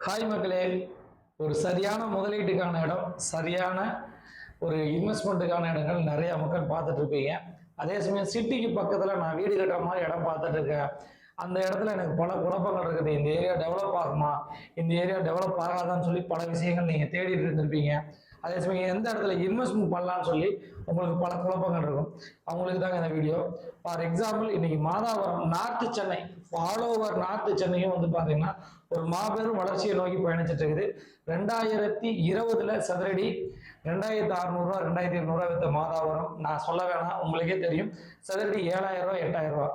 Hi மக்களே. ஒரு சரியான முதலீட்டுக்கான இடம் சரியான ஒரு இன்வெஸ்ட்மெண்ட்டுக்கான இடங்கள் நிறைய மக்கள் பார்த்துட்டு இருப்பீங்க அதே சமயம் சிட்டிக்கு பக்கத்தில் நான் வீடு கட்டுற மாதிரி இடம் பார்த்துட்டு இருக்கேன் அந்த இடத்துல எனக்கு பல குழப்பங்கள் இருக்குது. இந்த ஏரியா டெவலப் ஆகுமா? இந்த ஏரியா டெவலப் ஆகாதான்னு சொல்லி பல விஷயங்கள் நீங்கள் தேடிட்டு இருந்திருப்பீங்க. அதே சமயம் எந்த இடத்துல இன்வெஸ்ட்மெண்ட் பண்ணலாம்னு சொல்லி உங்களுக்கு பல குழப்பங்கள் இருக்கும். அவங்களுக்கு தாங்க இந்த வீடியோ ஃபார் எக்ஸாம்பிள் இன்னைக்கு Madhavaram north Chennai all over north சென்னையும் வந்து பார்த்தீங்கன்னா ஒரு மாபெரும் வளர்ச்சியை நோக்கி பயணிச்சுட்டு இருக்குது. ரெண்டாயிரத்தி இருபதுல சதுரடி ரெண்டாயிரத்தி அறுநூறுவா ரெண்டாயிரத்தி இருநூறுவா வித்த மாதாவரம். நான் சொல்ல வேணாம் உங்களுக்கே தெரியும். சதுரடி ஏழாயிரம் ரூபா எட்டாயிரம் ரூபா.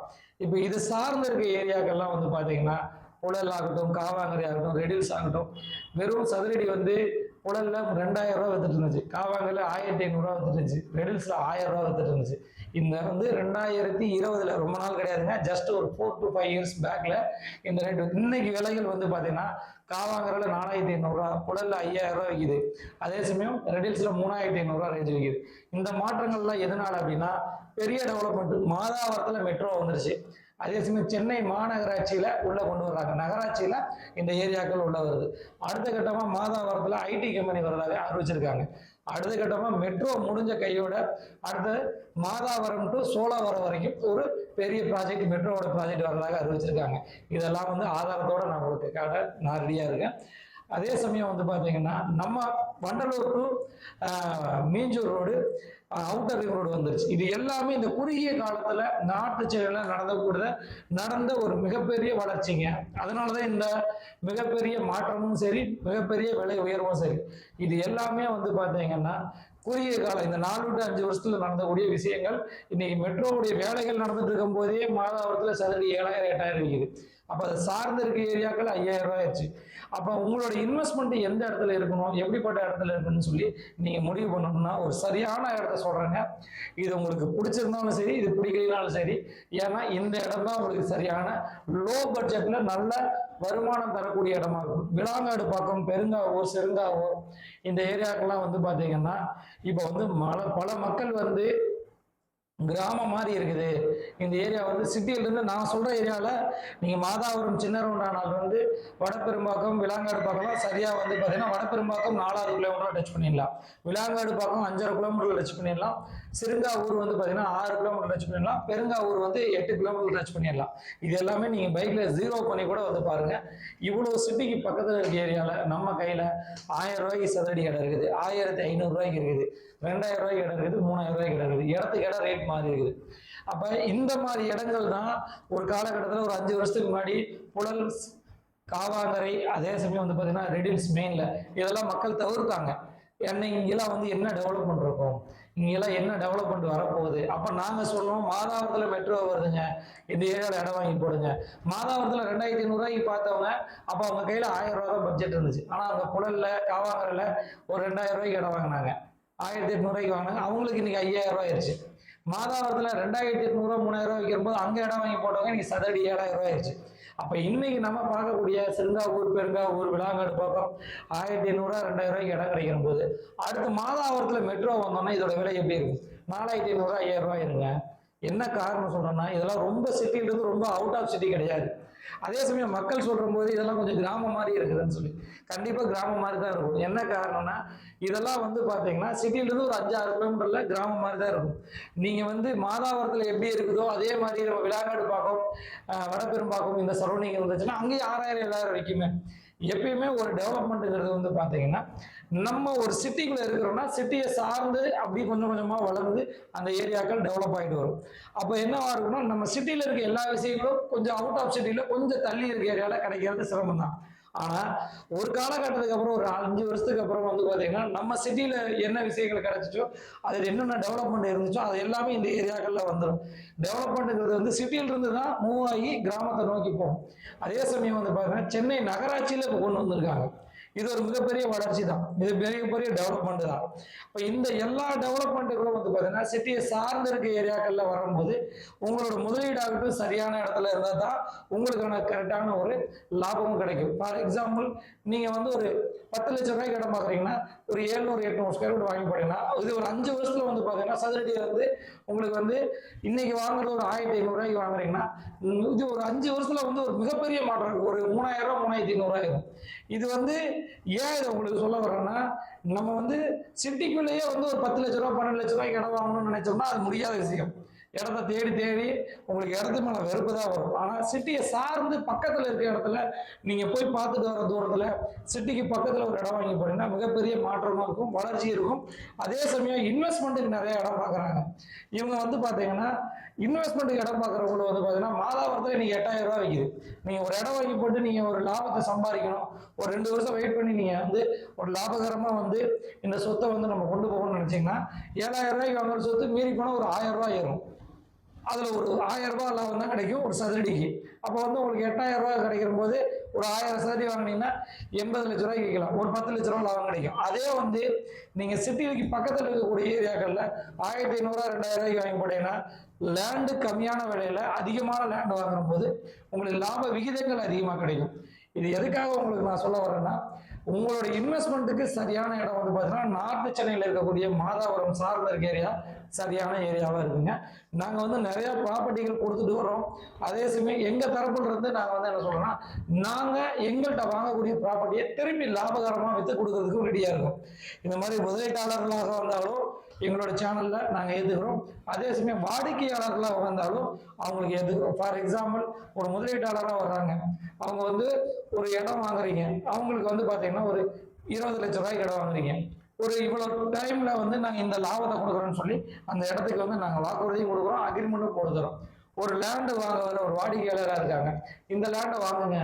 இப்போ இது சார்ந்து இருக்க ஏரியாக்கள்லாம் வந்து பார்த்தீங்கன்னா புழல் ஆகட்டும் காவாங்கரை ஆகட்டும் ரெடில்ஸ் ஆகட்டும் வெறும் சதுரடி வந்து குழல்ல ரெண்டாயிரம் ரூபா வித்துட்டு இருந்துச்சு. காவாங்கல்ல ஆயிரத்தி ஐநூறுரூவா வித்துட்டு இருந்துச்சு. ரெடில்ஸ்ல ஆயிரம் ரூபா வித்துட்டு இருந்துச்சு. இந்த வந்து ரெண்டாயிரத்தி இருபதுல ரொம்ப நாள் கிடையாதுங்க. ஜஸ்ட் ஒரு ஃபோர் டு ஃபைவ் இயர்ஸ் பேக்ல இந்த ரேட் இன்னைக்கு விலைகள் வந்து பாத்தீங்கன்னா காவாங்கரில் நாலாயிரத்தி ஐநூறுரூவா குழல்ல ஐயாயிரம் ரூபா விற்கிது அதே சமயம் ரெடில்ஸ்ல மூணாயிரத்தி ஐநூறுரூவா ரேஞ்ச் விற்கிது இந்த மாற்றங்கள்லாம் எதனால அப்படின்னா பெரிய டெவலப்மெண்ட் மாதாவரத்துல மெட்ரோ வந்துருச்சு. அதே சமயம் சென்னை மாநகராட்சியில் உள்ளே கொண்டு வர்றாங்க. நகராட்சியில் இந்த ஏரியாக்கள் உள்ளே வருது. அடுத்த கட்டமாக மாதாவரத்தில் ஐடி கம்பெனி வர்றதாக அறிவிச்சிருக்காங்க. அடுத்த கட்டமாக மெட்ரோ முடிஞ்ச கையோட அடுத்து மாதாவரம் டு சோழாவரம் வரைக்கும் ஒரு பெரிய ப்ராஜெக்ட் மெட்ரோவோட ப்ராஜெக்ட் வர்றதாக அறிவிச்சிருக்காங்க. இதெல்லாம் வந்து ஆதாரத்தோட நான் உங்களுக்கு காட்ட நான் ரெடியாக இருக்கேன். அதே சமயம் வந்து பார்த்தீங்கன்னா நம்ம Vandalur to Minjur road outer ring road வந்துருச்சு. இது எல்லாமே இந்த குறுகிய காலத்தில் நாட்டு செயலில் நடந்தக்கூடிய நடந்த ஒரு மிகப்பெரிய வளர்ச்சிங்க. அதனால தான் இந்த மிகப்பெரிய மாற்றமும் சரி மிகப்பெரிய விலை உயர்வும் சரி. இது எல்லாமே வந்து பார்த்தீங்கன்னா குறுகிய காலம் இந்த நாலு டு அஞ்சு வருஷத்துல நடந்தக்கூடிய விஷயங்கள். இன்னைக்கு மெட்ரோவுடைய வேலைகள் நடந்துட்டு இருக்கும் போதே மாதாவரத்தில் சதுரடி ஏழாயிரம் எட்டாயிரம் இருக்குது அப்போ அதை சார்ந்து இருக்க ஏரியாக்கள் ஐயாயிரம் ரூபாய் ஆயிடுச்சு. அப்போ உங்களோட இன்வெஸ்ட்மெண்ட் எந்த இடத்துல இருக்கணும்? எப்படிப்பட்ட இடத்துல இருக்கணும்னு சொல்லி நீங்கள் முடிவு பண்ணணும்னா ஒரு சரியான இடத்த சொல்கிறேங்க இது உங்களுக்கு பிடிச்சிருந்தாலும் சரி இது பிடிக்கலனாலும் சரி. ஏன்னா இந்த இடம் தான் உங்களுக்கு சரியான லோ பட்ஜெட்டில் நல்ல வருமானம் தரக்கூடிய இடமா இருக்கும் விளாங்காடு பக்கம் பெருங்காவூர் செருங்காவூர் இந்த ஏரியாக்கெல்லாம் வந்து பார்த்தீங்கன்னா இப்போ வந்து மல பல மக்கள் வந்து கிராமம் மாதிரி இருக்குது. இந்த ஏரியா வந்து சிட்டியிலேருந்து நான் சொல்கிற ஏரியாவில் நீங்கள் மாதாபுரம் சின்ன ரவுண்டானால் வந்து வடபெரும்பாக்கம் விலாங்காடு பக்கம்லாம் சரியாக வந்து பார்த்தீங்கன்னா வடபெரும்பாக்கம் நாலாவது கிலோமீட்டர் டச் பண்ணிடலாம். விலாங்காடு பக்கம் அஞ்சரை கிலோமீட்டர் டச் பண்ணிடலாம். சிறுங்காவூர் வந்து பார்த்தீங்கன்னா ஆறு கிலோமீட்டர் டச் பண்ணிடலாம். பெருங்காவூர் வந்து எட்டு கிலோமீட்டர் டச் பண்ணிடலாம். இது எல்லாமே நீங்கள் பைக்கில் ஜீரோ பண்ணி கூட வந்து பாருங்கள் இவ்வளோ சிட்டிக்கு பக்கத்தில் இருக்க ஏரியாவில் நம்ம கையில் ஆயிரம் ரூபாய்க்கு சதுரடி இடம் இருக்குது. ஆயிரத்தி ஐநூறுரூவாய்க்கு இருக்குது. ரெண்டாயிரம் ரூபாய்க்கு இடம் இருக்குது மூணாயிரம் ரூபாய்க்கு இடம் இருக்குது. இடத்துக்கு இடம் ரேட் மாறி இருக்குது. அப்போ இந்த மாதிரி இடங்கள் தான் ஒரு காலகட்டத்தில் ஒரு அஞ்சு வருஷத்துக்கு முன்னாடி புழல் காவாங்கரை அதே சமயம் வந்து பார்த்தீங்கன்னா ரெடில்ஸ் மெயினில் இதெல்லாம் மக்கள் தவிர்த்தாங்க. என்ன இங்கெல்லாம் வந்து என்ன டெவலப்மெண்ட் இருக்கும் இங்கெல்லாம் என்ன டெவலப்மெண்ட் வரப்போகுது? அப்போ நாங்கள் சொல்லுவோம் மாதாவரத்தில் மெட்ரோ வருதுங்க. இந்த ஏரியாவில் இடம் வாங்கி போடுங்க. மாதாவரத்தில் ரெண்டாயிரத்தி ஐநூறுரூவாய்க்கு பார்த்தவங்க அப்போ அவங்க கையில் ஆயிரம் ரூபா தான் பட்ஜெட் இருந்துச்சு. ஆனால் அந்த புழல்ல காவாங்கரையில் ஒரு ரெண்டாயிரம் ரூபாய்க்கு இடம் வாங்கினாங்க. ஆயிரத்தி எட்நூறுவாய்க்கு வாங்கினாங்க. அவங்களுக்கு இன்னைக்கு ஐயாயிரம் ரூபாய் ஆயிடுச்சு. மாதாவரத்தில் ரெண்டாயிரத்தி எட்நூறுவா மூணாயிரம் ரூபாய் வைக்கும்போது அங்கே இடம் வாங்கி போட்டவங்க இன்னைக்கு சதடி ஏழாயிரம் ரூபாய் ஆயிடுச்சு. அப்போ இன்னைக்கு நம்ம பார்க்கக்கூடிய செருங்காவூர் பெருங்காவூர் விளாங்காடு பக்கம் ஆயிரத்தி எண்ணூறுவா ரெண்டாயிரம் ரூபாய்க்கு இடம் கிடைக்கிற போது அடுத்து மாதாவரத்தில் மெட்ரோ வந்தோம்னா இதோட விலை எப்படி இருக்கும்? நாலாயிரத்தி ஐநூறுரூவா ஐயாயிரம் ரூபாய் இருங்க என்ன காரணம் சொல்றேன்னா இதெல்லாம் ரொம்ப சிட்டிலேருந்து ரொம்ப அவுட் ஆஃப் சிட்டி கிடையாது. அதே சமயம் மக்கள் சொல்கிற போது இதெல்லாம் கொஞ்சம் கிராமம் மாதிரி இருக்குதுன்னு சொல்லி. கண்டிப்பாக கிராமம் மாதிரி தான் இருக்கும். என்ன காரணம்னா இதெல்லாம் வந்து பார்த்தீங்கன்னா சிட்டிலேருந்து ஒரு அஞ்சு ஆறு கிராமம் மாதிரி தான் இருக்கும். நீங்கள் வந்து மாதாவரத்தில் எப்படி இருக்குதோ அதே மாதிரி நம்ம விளாங்காடு பாக்கம் வடபெரும்பாக்கம் இந்த சரௌண்டிங் இருந்துச்சுன்னா அங்கேயும் ஆறாயிரம் ஏழாயிரம் வரைக்குமே. எப்பயுமே ஒரு டெவலப்மெண்ட்டுங்கிறது வந்து பார்த்தீங்கன்னா நம்ம ஒரு சிட்டிக்குள்ளே இருக்கிறோம்னா சிட்டியை சார்ந்து அப்படி கொஞ்சம் கொஞ்சமாக வளர்ந்து அந்த ஏரியாக்கள் டெவலப் ஆகிட்டு வரும். அப்போ என்னவா இருக்கும்னா நம்ம சிட்டியில் இருக்க எல்லா விஷயங்களும் கொஞ்சம் அவுட் ஆஃப் சிட்டியில் கொஞ்சம் தள்ளி இருக்க ஏரியாவில் கிடைக்கிறது சிரமம் தான் ஆனால் ஒரு காலகட்டத்துக்கு அப்புறம் ஒரு அஞ்சு வருஷத்துக்கு அப்புறம் வந்து பார்த்தீங்கன்னா நம்ம சிட்டியில் என்ன விஷயங்கள் கிடைச்சிச்சோ அதில் என்னென்ன டெவலப்மெண்ட் இருந்துச்சோ அது எல்லாமே இந்த ஏரியாக்களில் வந்துடும் டெவலப்மெண்ட்டுங்கிறது வந்து சிட்டியிலிருந்து தான் மூவ் ஆகி கிராமத்தை நோக்கி போகும். அதே சமயம் வந்து பார்த்தீங்கன்னா சென்னை நகராட்சியில் இப்போ கொண்டு வந்திருக்காங்க. இது ஒரு மிகப்பெரிய வளர்ச்சி தான். இது மிகப்பெரிய டெவலப்மெண்ட் தான். இப்போ இந்த எல்லா டெவலப்மெண்ட்டுகளும் வந்து பார்த்தீங்கன்னா சிட்டியை சார்ந்து இருக்க ஏரியாக்கள்ல வரும்போது உங்களோட முதலீடாகட்டும் சரியான இடத்துல இருந்தால் தான் உங்களுக்கான கரெக்டான ஒரு லாபமும் கிடைக்கும். ஃபார் எக்ஸாம்பிள் நீங்க வந்து ஒரு பத்து லட்ச ரூபாய்க்கு இடம் பார்க்குறீங்கன்னா ஒரு ஏழ்நூறு எட்நூறு ஸ்கொயர் ஃபீட் வாங்கி போட்டீங்கன்னா இது ஒரு அஞ்சு வருஷத்துல வந்து பார்த்தீங்கன்னா சதுரடி வந்து உங்களுக்கு வந்து இன்னைக்கு வாங்குறது ஒரு ஆயிரத்தி ஐநூறுரூவாய்க்கு வாங்குறீங்கன்னா இது ஒரு அஞ்சு வருஷத்துல வந்து ஒரு மிகப்பெரிய மாற்றம். இருக்கு ஒரு மூணாயிரம் ரூபாய் மூணாயிரத்தி ஐநூறுரூவாயிரும் இது வந்து ஏன் இதை உங்களுக்கு சொல்ல வர்றேன்னா நம்ம வந்து சிட்டிக்குள்ளேயே வந்து ஒரு பத்து லட்ச ரூபா பன்னெண்டு லட்ச ரூபாய்க்கு இடம் வாங்கணும்னு நினைச்சோம்னா அது முடியாத விஷயம். இடத்த தேடி தேடி உங்களுக்கு இடத்து மேலே வெறுப்பு தான் வரும். ஆனால் சிட்டியை சார்ந்து பக்கத்தில் இருக்கிற இடத்துல நீங்கள் போய் பார்த்துட்டு வர தூரத்தில் சிட்டிக்கு பக்கத்தில் ஒரு இடம் வாங்கி போனீங்கன்னா மிகப்பெரிய மாற்றமும் இருக்கும் வளர்ச்சி இருக்கும். அதே சமயம் இன்வெஸ்ட்மெண்ட்டுக்கு நிறைய இடம் பார்க்குறாங்க. இவங்க வந்து பார்த்தீங்கன்னா இன்வெஸ்ட்மெண்ட் இடம் பார்க்குறவங்களும் வந்து பார்த்தீங்கன்னா மாதாவரத்தில் இன்னைக்கு எட்டாயிரம் ரூபா விற்கிது நீங்கள் ஒரு இடம் வாங்கி போட்டு நீங்கள் ஒரு லாபத்தை சம்பாதிக்கணும். ஒரு ரெண்டு வருஷம் வெயிட் பண்ணி நீங்கள் வந்து ஒரு லாபகரமாக வந்து இந்த சொத்தை வந்து நம்ம கொண்டு போகணும்னு நினைச்சீங்கன்னா ஏழாயிரம் ரூபாய்க்கு வாங்குற சொத்து மீறி போனால் ஒரு ஆயிரம் ரூபாய் ஏறும். அதில் ஒரு ஆயிரம் ரூபாய் லாபம் தான் கிடைக்கும் ஒரு சதுரடிக்கு. அப்போ வந்து உங்களுக்கு எட்டாயிரம் ரூபாய் கிடைக்கிற போது ஒரு ஆயிரம் சதுரடி வாங்கினீங்கன்னா எண்பது லட்ச ரூபாய்க்கு விற்கலாம் ஒரு பத்து லட்ச ரூபா லாபம் கிடைக்கும். அதே வந்து நீங்கள் சிட்டிக்கு பக்கத்தில் இருக்கக்கூடிய ஏரியாக்களில் ஆயிரத்தி ஐநூறுரூவா ரெண்டாயிரம் ரூபாய்க்கு வாங்கி போட்டீங்கன்னா லேண்டு கம்மியான விலையில அதிகமான லேண்ட் வாங்குற போது உங்களுக்கு லாப விகிதங்கள் அதிகமாக கிடைக்கும். இது எதுக்காக உங்களுக்கு நான் சொல்ல வரேன்னா உங்களோட இன்வெஸ்ட்மெண்ட்டுக்கு சரியான இடம் வந்து பார்த்தீங்கன்னா நார்த்து சென்னையில் இருக்கக்கூடிய மாதாபுரம் சார்பில் இருக்க ஏரியா சரியான ஏரியாவாக இருக்குங்க. நாங்கள் வந்து நிறைய ப்ராப்பர்ட்டிகள் கொடுத்துட்டு வரோம் அதே சமயம் எங்கள் தரப்புல இருந்து நாங்கள் வந்து என்ன சொல்றோம்னா நாங்கள் எங்கள்கிட்ட வாங்கக்கூடிய ப்ராப்பர்ட்டியை திரும்பி லாபகரமாக விற்று கொடுக்கறதுக்கும் ரெடியாக இருக்கும். இந்த மாதிரி முதலீட்டாளர்களாக வந்தாலும் எங்களோட சேனல்ல நாங்கள் எதுகிறோம் அதே சமயம் வாடிக்கையாளர்களாக வந்தாலும் அவங்களுக்கு ஏற்றுக்கிறோம் ஃபார் எக்ஸாம்பிள் ஒரு முதலீட்டாளராக வர்றாங்க. அவங்க வந்து ஒரு இடம் வாங்குறீங்க. அவங்களுக்கு வந்து பார்த்தீங்கன்னா ஒரு இருபது லட்ச ரூபாய்க்கு இடம் வாங்குறீங்க. ஒரு இவ்வளோ டைம்ல வந்து நாங்கள் இந்த லாபத்தை கொடுக்குறோம்னு சொல்லி அந்த இடத்துக்கு வந்து நாங்கள் வாக்குறுதியும் கொடுக்குறோம் அக்ரிமெண்ட்டும் கொடுக்குறோம். ஒரு லேண்டு வாங்க வர ஒரு வாடிக்கையாளராக இருக்காங்க. இந்த லேண்டை வாங்குங்க.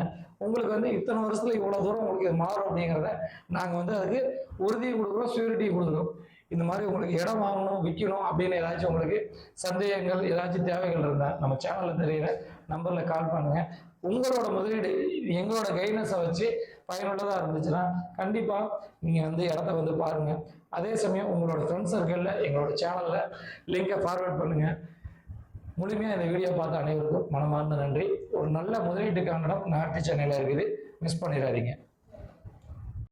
உங்களுக்கு வந்து இத்தனை வருஷத்துல இவ்வளோ தூரம் உங்களுக்கு இது மாறும் அப்படிங்கிறத நாங்கள் வந்து அதுக்கு உறுதியும் கொடுக்குறோம் ஷூரிட்டியும் கொடுக்குறோம். இந்த மாதிரி உங்களுக்கு இடம் வாங்கணும் விற்கணும் அப்படின்னு ஏதாச்சும் உங்களுக்கு சந்தேகங்கள் ஏதாச்சும் தேவைகள் இருந்தால் நம்ம சேனலில் தெரியிற நம்பரில் கால் பண்ணுங்கள் உங்களோட முதலீடு எங்களோட கைட்னஸை வச்சு பயனுள்ளதாக இருந்துச்சுன்னா கண்டிப்பாக நீங்கள் வந்து இடத்த வந்து பாருங்கள் அதே சமயம் உங்களோட ஃப்ரெண்ட்ஸ் சர்க்கிளில் எங்களோட சேனலில் லிங்கை ஃபார்வர்ட் பண்ணுங்கள் முழுமையாக இந்த வீடியோ பார்த்த அனைவருக்கும் மனமார்ந்த நன்றி. ஒரு நல்ல முதலீட்டுக்கான இடம் நாட்டு சென்னையில் இருக்குது. மிஸ் பண்ணிடாதீங்க.